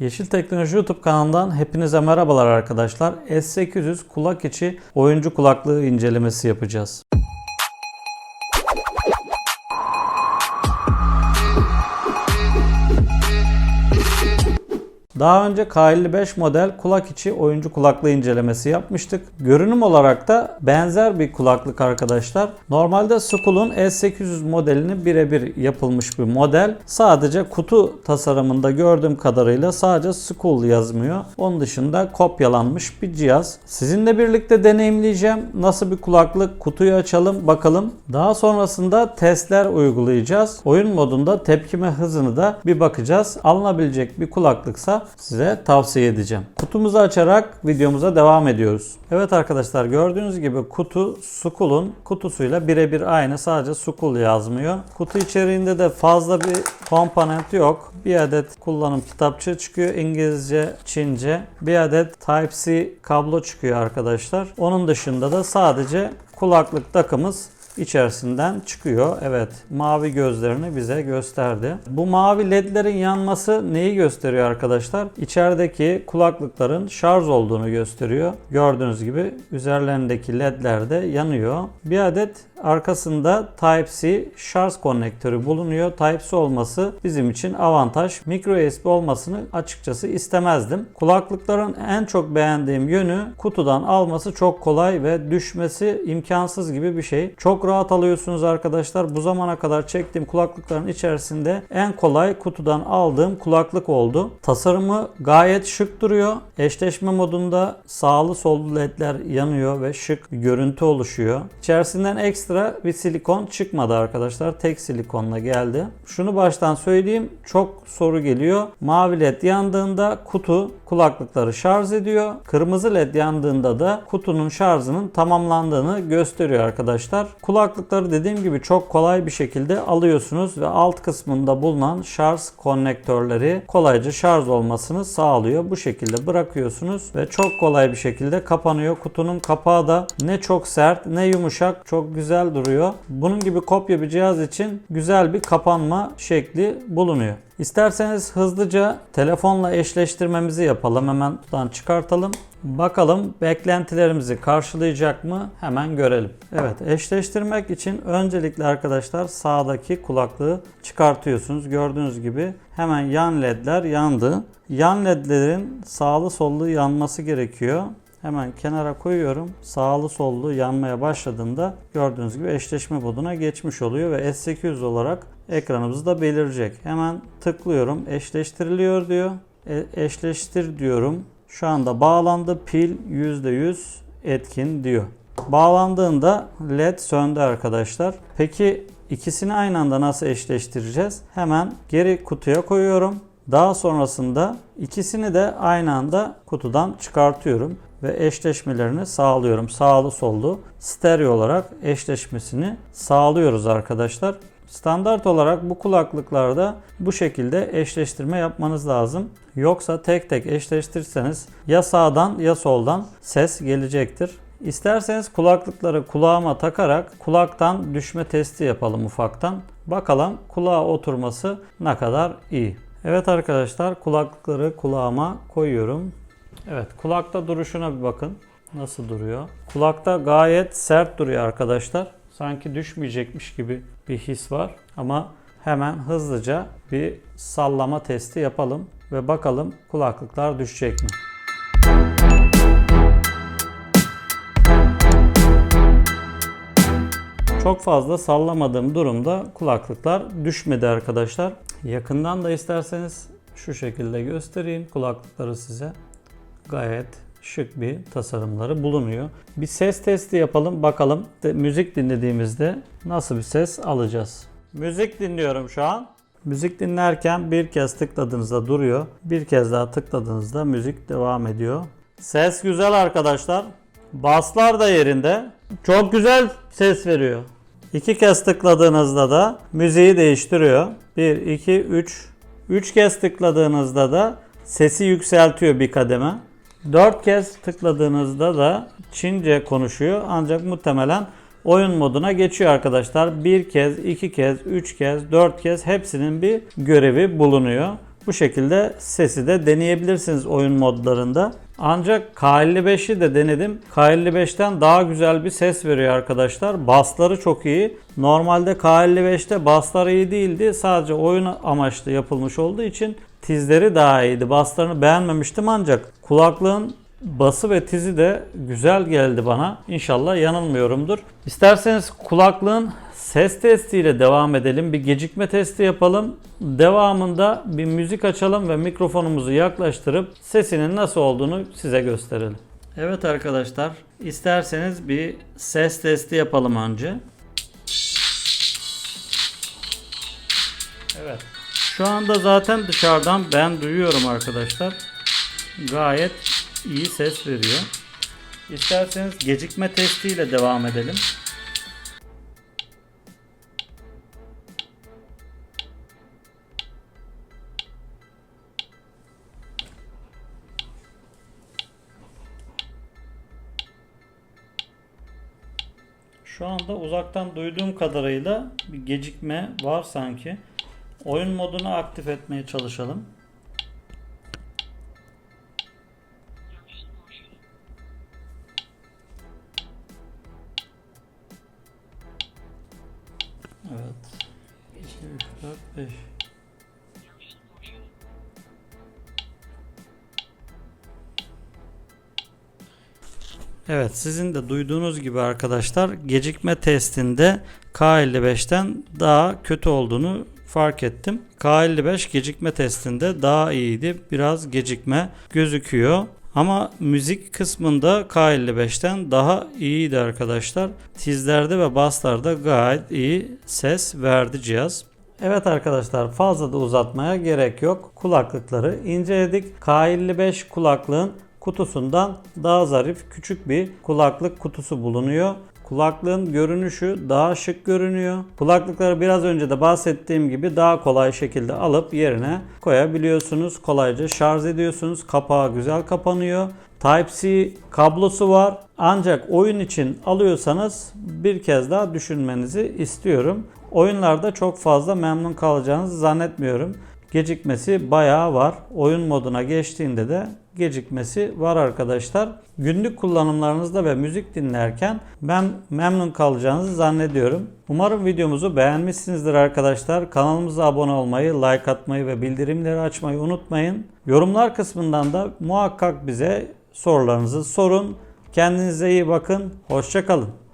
Yeşil Teknoloji YouTube kanalından hepinize merhabalar arkadaşlar. S800 kulak içi oyuncu kulaklığı incelemesi yapacağız. Daha önce K55 model kulak içi oyuncu kulaklığı incelemesi yapmıştık. Görünüm olarak da benzer bir kulaklık arkadaşlar. Normalde Skull'un S800 modelini birebir yapılmış bir model. Sadece kutu tasarımında gördüğüm kadarıyla sadece Skull yazmıyor. Onun dışında kopyalanmış bir cihaz. Sizinle birlikte deneyimleyeceğim. Nasıl bir kulaklık? Kutuyu açalım bakalım. Daha sonrasında testler uygulayacağız. Oyun modunda tepkime hızını da bir bakacağız. Alınabilecek bir kulaklıksa size tavsiye edeceğim. Kutumuzu açarak videomuza devam ediyoruz. Evet arkadaşlar gördüğünüz gibi kutu Skull'un kutusuyla birebir aynı sadece Skull yazmıyor. Kutu içeriğinde de fazla bir komponent yok. Bir adet kullanım kitapçığı çıkıyor İngilizce, Çince. Bir adet Type-C kablo çıkıyor arkadaşlar. Onun dışında da sadece kulaklık takımız içerisinden çıkıyor. Evet mavi gözlerini bize gösterdi. Bu mavi ledlerin yanması neyi gösteriyor arkadaşlar? İçerideki kulaklıkların şarj olduğunu gösteriyor. Gördüğünüz gibi üzerlerindeki ledler de yanıyor. Bir adet arkasında Type-C şarj konnektörü bulunuyor. Type-C olması bizim için avantaj. Micro USB olmasını açıkçası istemezdim. Kulaklıkların en çok beğendiğim yönü kutudan alması çok kolay ve düşmesi imkansız gibi bir şey. Çok rahat alıyorsunuz arkadaşlar. Bu zamana kadar çektiğim kulaklıkların içerisinde en kolay kutudan aldığım kulaklık oldu. Tasarımı gayet şık duruyor. Eşleşme modunda sağlı sollu ledler yanıyor ve şık bir görüntü oluşuyor. İçerisinden ekstra bir silikon çıkmadı arkadaşlar. Tek silikonla geldi. Şunu baştan söyleyeyim. Çok soru geliyor. Mavi led yandığında kutu kulaklıkları şarj ediyor. Kırmızı led yandığında da kutunun şarjının tamamlandığını gösteriyor arkadaşlar. Kulaklıkları dediğim gibi çok kolay bir şekilde alıyorsunuz ve alt kısmında bulunan şarj konnektörleri kolayca şarj olmasını sağlıyor. Bu şekilde bırakıyorsunuz ve çok kolay bir şekilde kapanıyor. Kutunun kapağı da ne çok sert ne yumuşak çok güzel duruyor. Bunun gibi kopya bir cihaz için güzel bir kapanma şekli bulunuyor. İsterseniz hızlıca telefonla eşleştirmemizi yapalım. Hemen buradan çıkartalım. Bakalım beklentilerimizi karşılayacak mı? Hemen görelim. Evet, eşleştirmek için öncelikle arkadaşlar sağdaki kulaklığı çıkartıyorsunuz. Gördüğünüz gibi hemen yan ledler yandı. Yan ledlerin sağlı sollu yanması gerekiyor. Hemen kenara koyuyorum. Sağlı sollu yanmaya başladığında gördüğünüz gibi eşleşme moduna geçmiş oluyor ve S800 olarak ekranımızda belirecek. Hemen tıklıyorum. Eşleştiriliyor diyor. E, eşleştir diyorum. Şu anda bağlandı. Pil %100 etkin diyor. Bağlandığında led söndü arkadaşlar. Peki ikisini aynı anda nasıl eşleştireceğiz? Hemen geri kutuya koyuyorum. Daha sonrasında ikisini de aynı anda kutudan çıkartıyorum ve eşleşmelerini sağlıyorum. Sağlı sollu stereo olarak eşleşmesini sağlıyoruz arkadaşlar. Standart olarak bu kulaklıklarda bu şekilde eşleştirme yapmanız lazım. Yoksa tek tek eşleştirseniz ya sağdan ya soldan ses gelecektir. İsterseniz kulaklıkları kulağıma takarak kulaktan düşme testi yapalım ufaktan. Bakalım kulağa oturması ne kadar iyi. Evet arkadaşlar kulaklıkları kulağıma koyuyorum. Evet kulakta duruşuna bir bakın. Nasıl duruyor? Kulakta gayet sert duruyor arkadaşlar. Sanki düşmeyecekmiş gibi bir his var. Ama hemen hızlıca bir sallama testi yapalım ve bakalım kulaklıklar düşecek mi? Çok fazla sallamadığım durumda kulaklıklar düşmedi arkadaşlar. Yakından da isterseniz şu şekilde göstereyim kulaklıkları size. Gayet şık bir tasarımları bulunuyor. Bir ses testi yapalım bakalım de, müzik dinlediğimizde nasıl bir ses alacağız. Müzik dinliyorum şu an. Müzik dinlerken bir kez tıkladığınızda duruyor. Bir kez daha tıkladığınızda müzik devam ediyor. Ses güzel arkadaşlar. Baslar da yerinde. Çok güzel ses veriyor. İki kez tıkladığınızda da müziği değiştiriyor. 1, 2, 3. 3 kez tıkladığınızda da sesi yükseltiyor bir kademe. 4 kez tıkladığınızda da Çince konuşuyor ancak muhtemelen oyun moduna geçiyor arkadaşlar. Bir kez, iki kez, üç kez, dört kez hepsinin bir görevi bulunuyor. Bu şekilde sesi de deneyebilirsiniz oyun modlarında. Ancak K55'i de denedim. K55'ten daha güzel bir ses veriyor arkadaşlar. Bassları çok iyi. Normalde K55'te basslar iyi değildi. Sadece oyun amaçlı yapılmış olduğu için tizleri daha iyiydi. Basslarını beğenmemiştim ancak kulaklığın bası ve tizi de güzel geldi bana. İnşallah yanılmıyorumdur. İsterseniz kulaklığın ses testiyle devam edelim. Bir gecikme testi yapalım. Devamında bir müzik açalım ve mikrofonumuzu yaklaştırıp sesinin nasıl olduğunu size gösterelim. Evet arkadaşlar, isterseniz bir ses testi yapalım önce. Evet. Şu anda zaten dışarıdan ben duyuyorum arkadaşlar. Gayet iyi ses veriyor. İsterseniz gecikme testiyle devam edelim. Şu anda uzaktan duyduğum kadarıyla bir gecikme var sanki. Oyun modunu aktif etmeye çalışalım. 4, 5. Evet sizin de duyduğunuz gibi arkadaşlar gecikme testinde K55'ten daha kötü olduğunu fark ettim. K55 gecikme testinde daha iyiydi. Biraz gecikme gözüküyor. Ama müzik kısmında K55'ten daha iyiydi arkadaşlar. Tizlerde ve basslarda gayet iyi ses verdi cihaz. Evet arkadaşlar fazla da uzatmaya gerek yok. Kulaklıkları inceledik. K55 kulaklığın kutusundan daha zarif küçük bir kulaklık kutusu bulunuyor. Kulaklığın görünüşü daha şık görünüyor. Kulaklıkları biraz önce de bahsettiğim gibi daha kolay şekilde alıp yerine koyabiliyorsunuz. Kolayca şarj ediyorsunuz. Kapağı güzel kapanıyor. Type-C kablosu var. Ancak oyun için alıyorsanız bir kez daha düşünmenizi istiyorum. Oyunlarda çok fazla memnun kalacağınızı zannetmiyorum. Gecikmesi bayağı var. Oyun moduna geçtiğinde de gecikmesi var arkadaşlar. Günlük kullanımlarınızda ve müzik dinlerken ben memnun kalacağınızı zannediyorum. Umarım videomuzu beğenmişsinizdir arkadaşlar. Kanalımıza abone olmayı, like atmayı ve bildirimleri açmayı unutmayın. Yorumlar kısmından da muhakkak bize sorularınızı sorun. Kendinize iyi bakın. Hoşçakalın.